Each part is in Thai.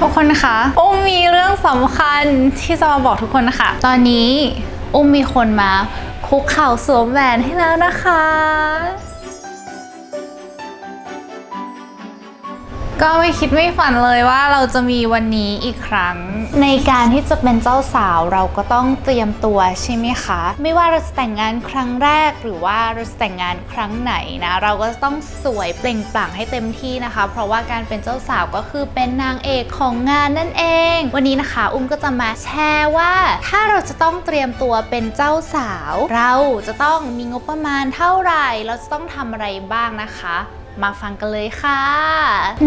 ทุกคนคะอุ้มมีเรื่องสำคัญที่จะมาบอกทุกคนนะคะ ตอนนี้อุ้มมีคนมาคุกเข่าสวมแหวนให้แล้วนะคะ ก็ไม่คิดไม่ฝันเลยว่าเราจะมีวันนี้อีกครั้ง ในการที่จะเป็นเจ้าสาวเราก็ต้องเตรียมตัวใช่ไหมคะ ไม่ว่าเราจะแต่งงานครั้งแรกหรือว่าเราจะแต่งงานครั้งไหนนะ เราก็ต้องสวยเปล่งปลั่งให้เต็มที่นะคะ เพราะว่าการเป็นเจ้าสาวก็คือเป็นนางเอกของงานนั่นเอง วันนี้นะคะ อุ้มก็จะมาแชร์ว่า ถ้าเราจะต้องเตรียมตัวเป็นเจ้าสาว เราจะต้องมีงบประมาณเท่าไหร่ เราจะต้องทำอะไรบ้างนะคะ มาฟังกันเลยค่ะ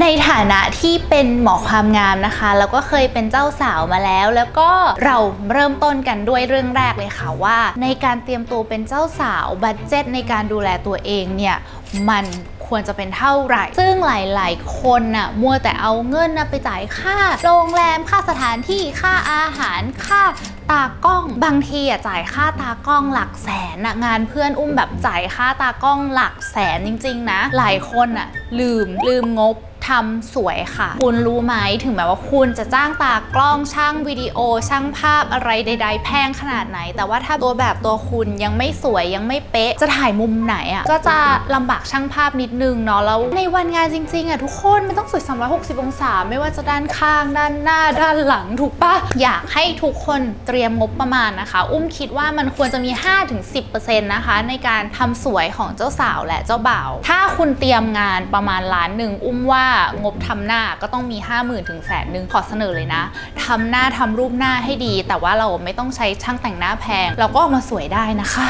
ในฐานะที่เป็นหมอความงามนะคะ แล้วก็เคยเป็นเจ้าสาวมาแล้ว แล้วก็เราเริ่มต้นกันด้วยเรื่องแรกเลยค่ะว่า ในการเตรียมตัวเป็นเจ้าสาวบัตเจ็ตในการดูแลตัวเองเนี่ยมัน ควรจะเป็นเท่าไหร่ ซึ่งหลายๆ คนน่ะมัวแต่เอาเงินนะไปจ่ายค่า โรงแรมค่าสถานที่ค่าอาหารค่าตากล้อง บางทีอะจ่ายค่าตากล้องหลักแสนนะงานเพื่อนอุ้มแบบจ่ายค่าตากล้องหลักแสนจริง ๆ นะ หลายคนอะลืมลืมงบ ทำสวยค่ะ คุณรู้ไหมถึงแม้ว่าคุณจะจ้างตากล้องช่างวิดีโอ ช่างภาพอะไรใด ๆ แพงขนาดไหน แต่ว่าถ้าตัวแบบตัวคุณยังไม่สวยยังไม่เป๊ะ จะถ่ายมุมไหนอะก็จะลำบากช่างภาพนิดนึงเนาะแล้วในวันงานจริงๆอะทุกคนมันต้องสวย 360 องศา ไม่ว่าจะด้านข้างด้านหน้าด้านหลังถูกปะอยากให้ทุกคนเตรียมงบประมาณนะคะ อุ้มคิดว่ามันควรจะมี 5-10%นะคะ ในการทำสวยของเจ้าสาวและเจ้าบ่าวถ้าคุณเตรียมงานประมาณล้านหนึ่งอุ้มว่างบทำหน้าก็ต้องมี 5 0,000ถึงแสนหนึ่งขอเสนอเลยนะทำหน้าทำรูปหน้าให้ดี แต่ว่าเราไม่ต้องใช้ช่างแต่งหน้าแพง เราก็ออกมาสวยได้นะคะ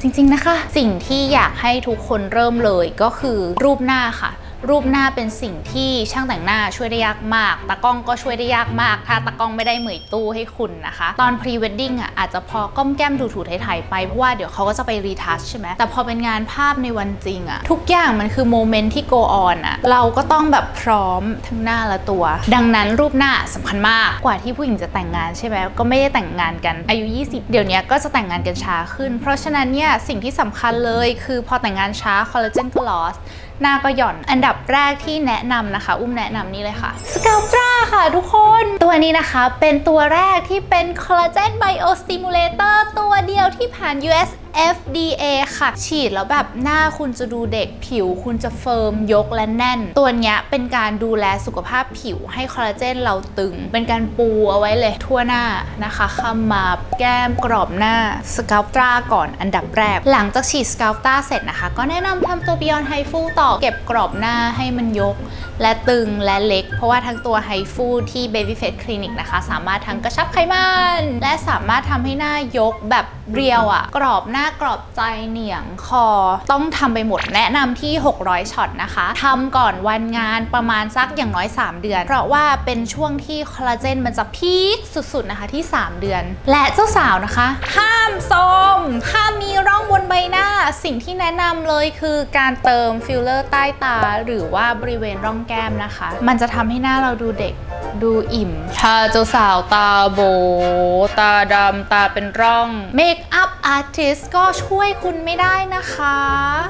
จริง ๆนะคะ สิ่งที่อยากให้ทุกคนเริ่มเลยก็คือรูปหน้าค่ะ รูปหน้าเป็นสิ่งที่ช่างแต่งหน้าช่วยได้ยากมาก ตากล้องก็ช่วยได้ยากมาก ถ้าตากล้องไม่ได้เหมยตู้ให้คุณนะคะ ตอนพรีเวดดิ้งอะอาจจะพอก้มแก้มถูๆไถๆไป เพราะว่าเดี๋ยวเขาก็จะไปรีทัชใช่ไหม แต่พอเป็นงานภาพในวันจริงอะทุกอย่างมันคือโมเมนต์ที่ go on อะเราก็ต้องแบบพร้อมทั้งหน้าและตัว ดังนั้นรูปหน้าสำคัญมากกว่าที่ผู้หญิงจะแต่งงานใช่ไหมก็ไม่ได้แต่งงานกันอายุ 20 เดี๋ยวนี้ก็จะแต่งงานกันช้าขึ้น เพราะฉะนั้นเนี่ยสิ่งที่สำคัญเลยคือพอแต่งงานช้าคอลลาเจนก็ลอสหน้าก็หย่อน อันดับแรกที่แนะนำนะคะ อุ้มแนะนำนี่เลยค่ะสก a ลปราค่ะทุกคน ตัวนี้นะคะเป็นตัวแรกที่เป็นคอลลาเจนไบโอสติมูเลเตอร์ตัวเดียวที่ผ่าน US FDA ค่ะ ฉีดแล้วแบบหน้าคุณจะดูเด็กผิว คุณจะเฟิร์มยกและแน่น ตัวเนี้ยเป็นการดูแลสุขภาพผิวให้คอลลาเจนเราตึง เป็นการปูเอาไว้เลยทั่วหน้านะคะขมับแก้มกรอบหน้าสก a ลปราก่อนอันดับแรก หลังจากฉีดสก a ลปราเสร็จนะคะ ก็แนะนำทำตัว Beyond h i f u ต่อเก็บกรอบหน้าให้มันยก และตึงและเล็ก เพราะว่าทั้งตัวไฮฟูที่ Baby Face Clinic นะคะ สามารถทั้งกระชับไขมัน และสามารถทำให้หน้ายกแบบเรียวอะ่ะกรอบหน้าากรอบใจเหนียงคอต้องทำไปหมดแนะนำที่ 600ช็อตนะคะทำก่อนวันงานประมาณสักอย่างน้อย 3 เดือน เพราะว่าเป็นช่วงที่คอลลาเจนมันจะพีคสุดๆนะคะที่ 3 เดือน และเจ้าสาวนะคะ ห้ามโซมห้ามมีร่องบนใบหน้า สิ่งที่แนะนำเลยคือการเติมฟิลเลอร์ใต้ตา หรือว่าบริเวณร่องแก้มนะคะ มันจะทำให้หน้าเราดูเด็กดูอิ่มถ้าเจ้าสาวตาโบ ตาดำตาเป็นร่องเมคอัพอาร์ติสก็ช่วยคุณไม่ได้นะคะ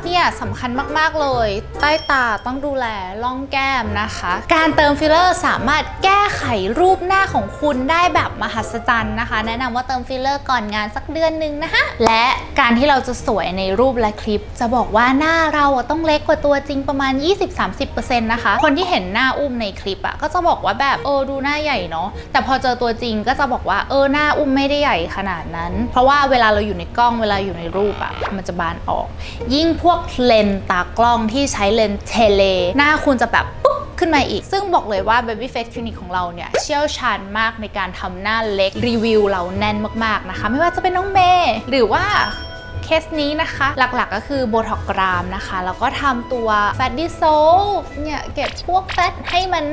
เนี่ยสำคัญมาก ๆ เลย ใต้ตาต้องดูแลร่องแก้มนะคะ การเติมฟิลเลอร์สามารถแก้ไขรูปหน้าของคุณได้แบบมหัศจรรย์นะคะ แนะนำว่าเติมฟิลเลอร์ก่อนงานสักเดือนหนึ่งนะคะ และการที่เราจะสวยในรูปและคลิป จะบอกว่าหน้าเราต้องเล็กกว่าตัวจริงประมาณ 20-30%นะคะ คนที่เห็นหน้าอุ้มในคลิปอะก็จะบอกว่าแบบเออดูหน้าใหญ่เนาะแต่พอเจอตัวจริงก็จะบอกว่าเออหน้าอุ้มไม่ได้ใหญ่ขนาดนั้น เพราะว่าเวลาเราอยู่ในกล้องเวลาอยู่ในรูปอะมันจะบานออก ยิ่งพวกเลนส์ตากล้องที่ใช้เลนส์เทเล หน้าคุณจะแบบปุ๊บขึ้นมาอีก ซึ่งบอกเลยว่า Baby Face Clinic ของเราเนี่ย เชี่ยวชาญมากในการทำหน้าเล็กรีวิวเราแน่นมากๆนะคะ ไม่ว่าจะเป็นน้องเมย์หรือว่า เคสนี้นะคะ หลักๆก็คือโบท็อกกรามนะคะ แล้วก็ทำตัวแฟตดิโซเนี่ย เก็บพวกแฟตให้มัน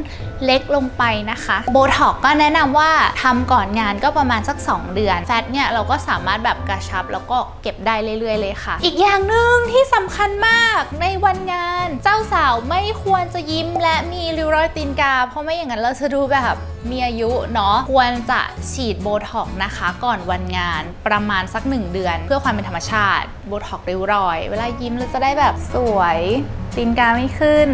เล็กลงไปนะคะโบท็อกก็แนะนำว่าทำก่อนงานก็ประมาณสัก 2 เดือน แฟตเนี่ย เราก็สามารถแบบกระชับ แล้วก็เก็บได้เรื่อยๆเลยค่ะ อีกอย่างหนึ่งที่สำคัญมากในวันงาน เจ้าสาวไม่ควรจะยิ้มและมีริ้วรอยตีนกา เพราะไม่อย่างนั้นเราจะดูแบบมีอายุเนาะควรจะฉีดโบท็อกนะคะ ก่อนวันงานประมาณสัก 1 เดือน เพื่อความเป็นธรรมชาติสโบท็อกริ้วรอย เวลายิ้มเราจะได้แบบสวยตีนกาไม่ขึ้น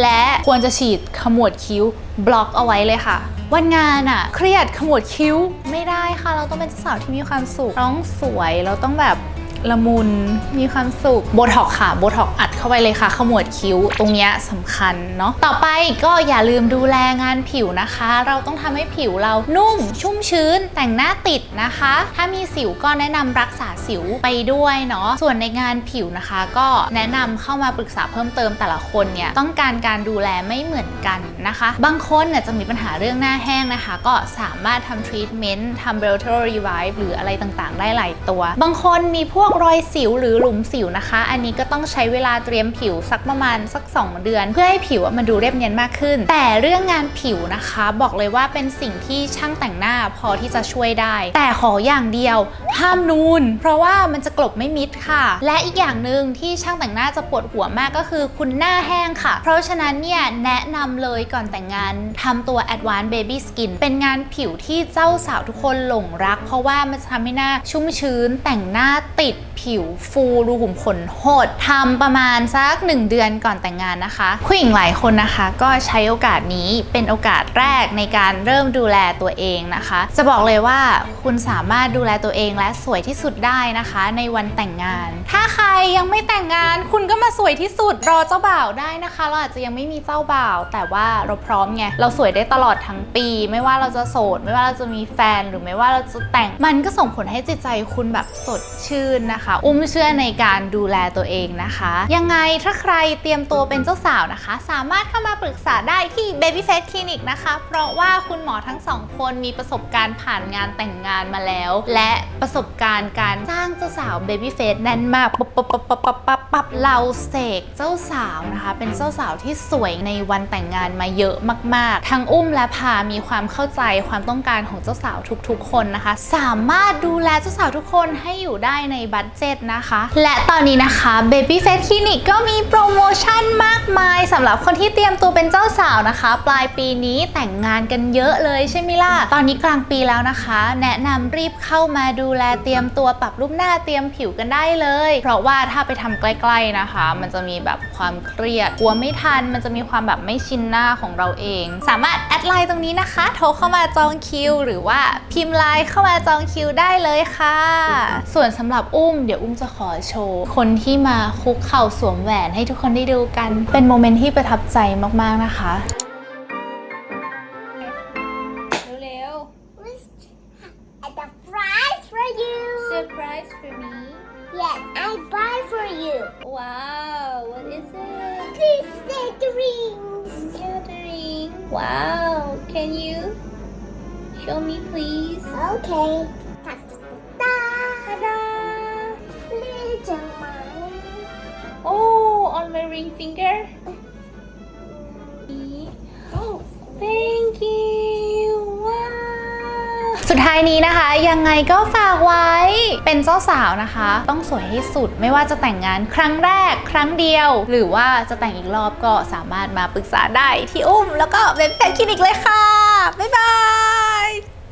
และควรจะฉีดขมวดคิ้วบล็อกเอาไว้เลยค่ะ วันงานอะเครียดขมวดคิ้วไม่ได้ค่ะ เราต้องเป็นเจ้าสาวที่มีความสุขราต้องสวยเราต้องแบบ ละมุนมีความสุขโบท็อกค่ะโบท็อกอัดเข้าไปเลยค่ะ ขมวดคิ้วตรงเนี้ยสำคัญเนาะต่อไปก็อย่าลืมดูแลงานผิวนะคะ เราต้องทำให้ผิวเรานุ่ม ชุ่มชื้น แต่งหน้าติดนะคะ ถ้ามีสิวก็แนะนำรักษาสิวไปด้วยเนาะส่วนในงานผิวนะคะ ก็แนะนำเข้ามาปรึกษาเพิ่มเติมแต่ละคนเนี่ยต้องการการดูแลไม่เหมือนกัน นะคะ บางคนเนี่ยจะมีปัญหาเรื่องหน้าแห้งนะคะ ก็สามารถทำทรีทเมนต์ทำเบลเทอร์รีไวฟ์หรืออะไรต่างๆ ได้หลายตัว บางคนมีพวกรอยสิวหรือหลุมสิวนะคะ อันนี้ก็ต้องใช้เวลาเตรียมผิวสักประมาณสัก 2 เดือน เพื่อให้ผิวมันดูเรียบเนียนมากขึ้น แต่เรื่องงานผิวนะคะ บอกเลยว่าเป็นสิ่งที่ช่างแต่งหน้าพอที่จะช่วยได้ แต่ขออย่างเดียว ห้ามนูน เพราะว่ามันจะกลบไม่มิดค่ะ และอีกอย่างหนึ่งที่ช่างแต่งหน้าจะปวดหัวมากก็คือคุณหน้าแห้งค่ะ เพราะฉะนั้นเนี่ยแนะนำเลยก่อนแต่งงานทำตัว Advanced Baby Skin เป็นงานผิวที่เจ้าสาวทุกคนหลงรัก เพราะว่ามันจะทำให้หน้าชุ่มชื้นแต่งหน้าติดผิวฟูรูขุมขนโหดทำประมาณสัก 1 เดือนก่อนแต่งงานนะคะผู้หญิงหลายคนนะคะ ก็ใช้โอกาสนี้เป็นโอกาสแรกในการเริ่มดูแลตัวเองนะคะ จะบอกเลยว่าคุณสามารถดูแลตัวเองและสวยที่สุดได้นะคะ ในวันแต่งงาน ถ้าใครยังไม่แต่งงาน คุณก็มาสวยที่สุดรอเจ้าบ่าวได้นะคะ เราอาจจะยังไม่มีเจ้าบ่าว แต่ว่าเราพร้อมไงเราสวยได้ตลอดทั้งปี ไม่ว่าเราจะโสด ไม่ว่าเราจะมีแฟนหรือไม่ว่าเราจะแต่งมันก็ส่งผลให้จิตใจคุณแบบสดชื่นนะคะ อุ้มเชื่อในการดูแลตัวเองนะคะ ยังไงถ้าใครเตรียมตัวเป็นเจ้าสาวนะคะ สามารถเข้ามาปรึกษาได้ที่ Baby Face Clinic นะคะ เพราะว่าคุณหมอทั้งสองคนมีประสบการณ์ผ่านงานแต่งงานมาแล้ว และประสบการณ์การสร้างเจ้าสาว Baby Face แน่นมากปั๊บปั๊บปั๊บปั๊บปั๊บปับปับเราเสกเจ้าสาวนะคะ เป็นเจ้าสาวที่สวยในวันแต่งงานมาเยอะมากๆ ทั้งอุ้มและพามีความเข้าใจความต้องการของเจ้าสาวทุกๆ คนนะคะ สามารถดูแลเจ้าสาวทุกคนให้อยู่ได้ในบัตเจ็ตนะคะ และตอนนี้นะคะ Baby Face Clinic ก็มีโปรโมชั่นมากมายสำหรับคนที่เตรียมตัวเป็นเจ้าสาวนะคะ ปลายปีนี้แต่งงานกันเยอะเลยใช่ไหมล่ะ ตอนนี้กลางปีแล้วนะคะ แนะนำรีบเข้ามาดูแลเตรียมตัวปรับรูปหน้าเตรียมผิวกันได้เลย เพราะว่าถ้าไปทำใกล้ ๆนะคะ มันจะมีแบบความเครียดกลัวไม่ทัน มันจะมีความแบบไม่ชินหน้าของเราเอง สามารถแอดไลน์ตรงนี้นะคะ โทรเข้ามาจองคิว หรือว่าพิมพ์ไลน์เข้ามาจองคิวได้เลยค่ะ ส่วนสำหรับอุ้มเดี๋ยวอุ้มจะขอโชว์ คนที่มาคุกเข่าสวมแหวนให้ทุกคนได้ดูกัน เป็นโมเมนต์ที่ประทับใจมากๆนะคะ show me please Okay. Ta-da. Little mine. oh on my ring finger Thanks. thank you สุดท้ายนี้นะคะ ยังไงก็ฝากไว้เป็นเจ้าสาวนะคะ ต้องสวยให้สุดไม่ว่าจะแต่งงานครั้งแรกครั้งเดียว หรือว่าจะแต่งอีกรอบก็สามารถมาปรึกษาได้ที่อุ้ม แล้วก็เว็บแพนคลินิกเลยค่ะ บ๊ายบาย